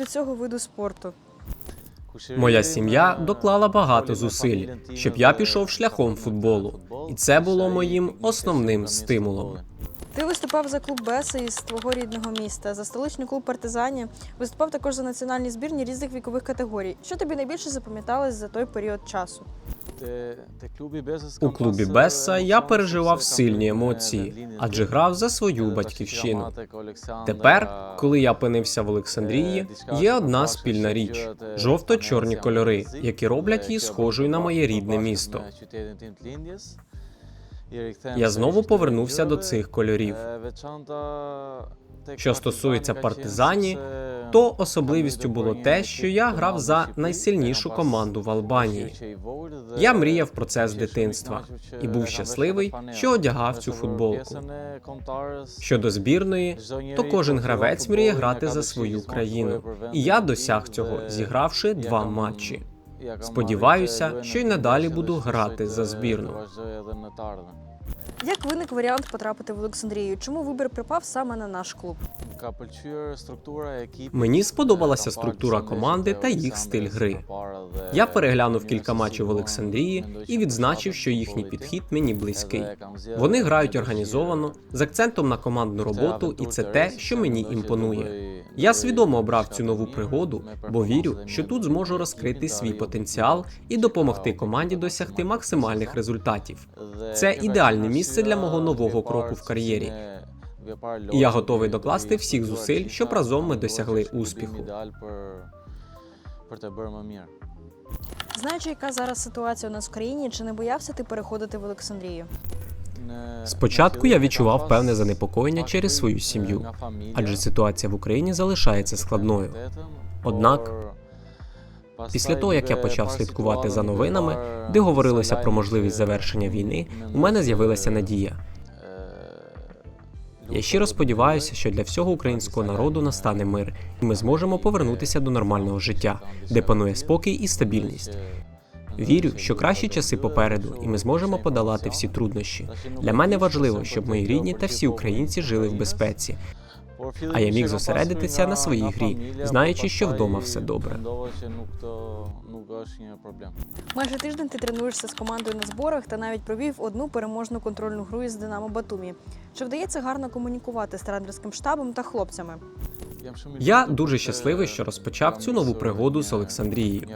до цього виду спорту? Моя сім'я доклала багато зусиль, щоб я пішов шляхом футболу, і це було моїм основним стимулом. Ти виступав за клуб Беса із твого рідного міста, за столичний клуб партизані. Виступав також за національні збірні різних вікових категорій. Що тобі найбільше запам'яталось за той період часу? У клубі Беса я переживав сильні емоції, адже грав за свою батьківщину. Тепер, коли я опинився в Олександрії, є одна спільна річ жовто-чорні кольори, які роблять її схожою на моє рідне місто. Я знову повернувся до цих кольорів. Що стосується партизані, то особливістю було те, що я грав за найсильнішу команду в Албанії. Я мріяв про це з дитинства і був щасливий, що одягав цю футболку. Щодо збірної, то кожен гравець мріє грати за свою країну, і я досяг цього, зігравши два матчі. Сподіваюся, що й надалі буду грати за збірну. Як виник варіант потрапити в Олександрію? Чому вибір припав саме на наш клуб? Мені сподобалася структура команди та їх стиль гри. Я переглянув кілька матчів в Олександрії і відзначив, що їхній підхід мені близький. Вони грають організовано з акцентом на командну роботу, і це те, що мені імпонує. Я свідомо обрав цю нову пригоду, бо вірю, що тут зможу розкрити свій потенціал і допомогти команді досягти максимальних результатів. Це ідеальне місце для мого нового кроку в кар'єрі. І я готовий докласти всіх зусиль, щоб разом ми досягли успіху. Знаючи, яка зараз ситуація у нас в країні, чи не боявся ти переходити в Олександрію? Спочатку я відчував певне занепокоєння через свою сім'ю, адже ситуація в Україні залишається складною. Однак, Після того, як я почав слідкувати за новинами, де говорилося про можливість завершення війни, у мене з'явилася надія. Я щиро сподіваюся, що для всього українського народу настане мир, і ми зможемо повернутися до нормального життя, де панує спокій і стабільність. Вірю, що кращі часи попереду, і ми зможемо подолати всі труднощі. Для мене важливо, щоб мої рідні та всі українці жили в безпеці, а я міг зосередитися на своїй грі, знаючи, що вдома все добре. Майже тиждень ти тренуєшся з командою на зборах та навіть провів одну переможну контрольну гру із Динамо Батумі. Чи вдається гарно комунікувати з тренерським штабом та хлопцями? Я дуже щасливий, що розпочав цю нову пригоду з Олександрією.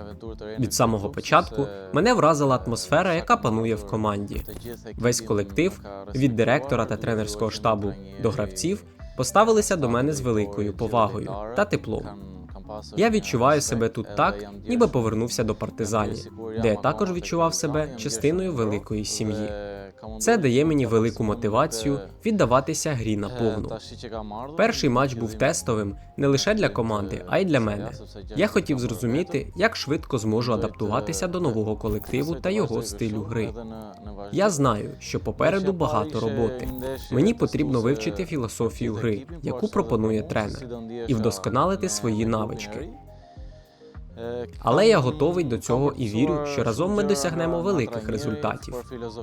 Від самого початку мене вразила атмосфера, яка панує в команді. Весь колектив від директора та тренерського штабу до гравців поставилися до мене з великою повагою та теплом. Я відчуваю себе тут так, ніби повернувся до партизані, де я також відчував себе частиною великої сім'ї. Це дає мені велику мотивацію віддаватися грі наповну. Перший матч був тестовим не лише для команди, а й для мене. Я хотів зрозуміти, як швидко зможу адаптуватися до нового колективу та його стилю гри. Я знаю, що попереду багато роботи. Мені потрібно вивчити філософію гри, яку пропонує тренер, і вдосконалити свої навички. Але я готовий до цього і вірю, що разом ми досягнемо великих результатів.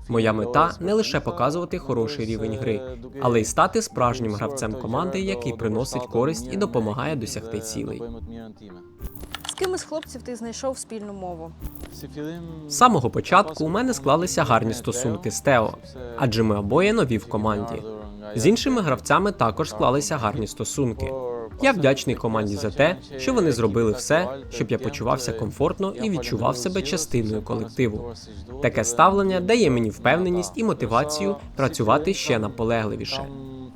Моя мета не лише показувати хороший рівень гри, але й стати справжнім гравцем команди, який приносить користь і допомагає досягти цілей. З ким із хлопців ти знайшов спільну мову? З самого початку у мене склалися гарні стосунки з Тео, адже ми обоє нові в команді. З іншими гравцями також склалися гарні стосунки. Я вдячний команді за те, що вони зробили все, щоб я почувався комфортно і відчував себе частиною колективу. Таке ставлення дає мені впевненість і мотивацію працювати ще наполегливіше.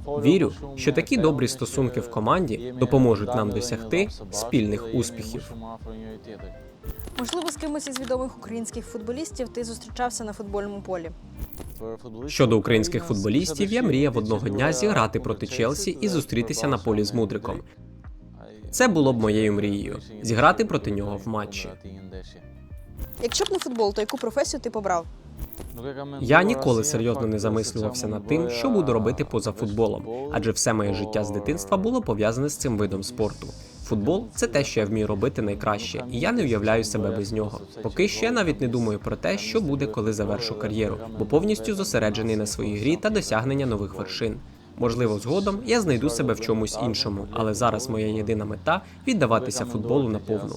Вірю, що такі добрі стосунки в команді допоможуть нам досягти спільних успіхів. Можливо, з кимось із відомих українських футболістів ти зустрічався на футбольному полі. Щодо українських футболістів, я мріяв одного дня зіграти проти Челсі і зустрітися на полі з Мудриком. Це було б моєю мрією зіграти проти нього в матчі. Якщо б не футбол, то яку професію ти побрав? Я ніколи серйозно не замислювався над тим, що буду робити поза футболом, адже все моє життя з дитинства було пов'язане з цим видом спорту. Футбол це те, що я вмію робити найкраще, і я не уявляю себе без нього. Поки що я навіть не думаю про те, що буде, коли завершу кар'єру, бо повністю зосереджений на своїй грі та досягнення нових вершин. Можливо, згодом я знайду себе в чомусь іншому, але зараз моя єдина мета віддаватися футболу наповну.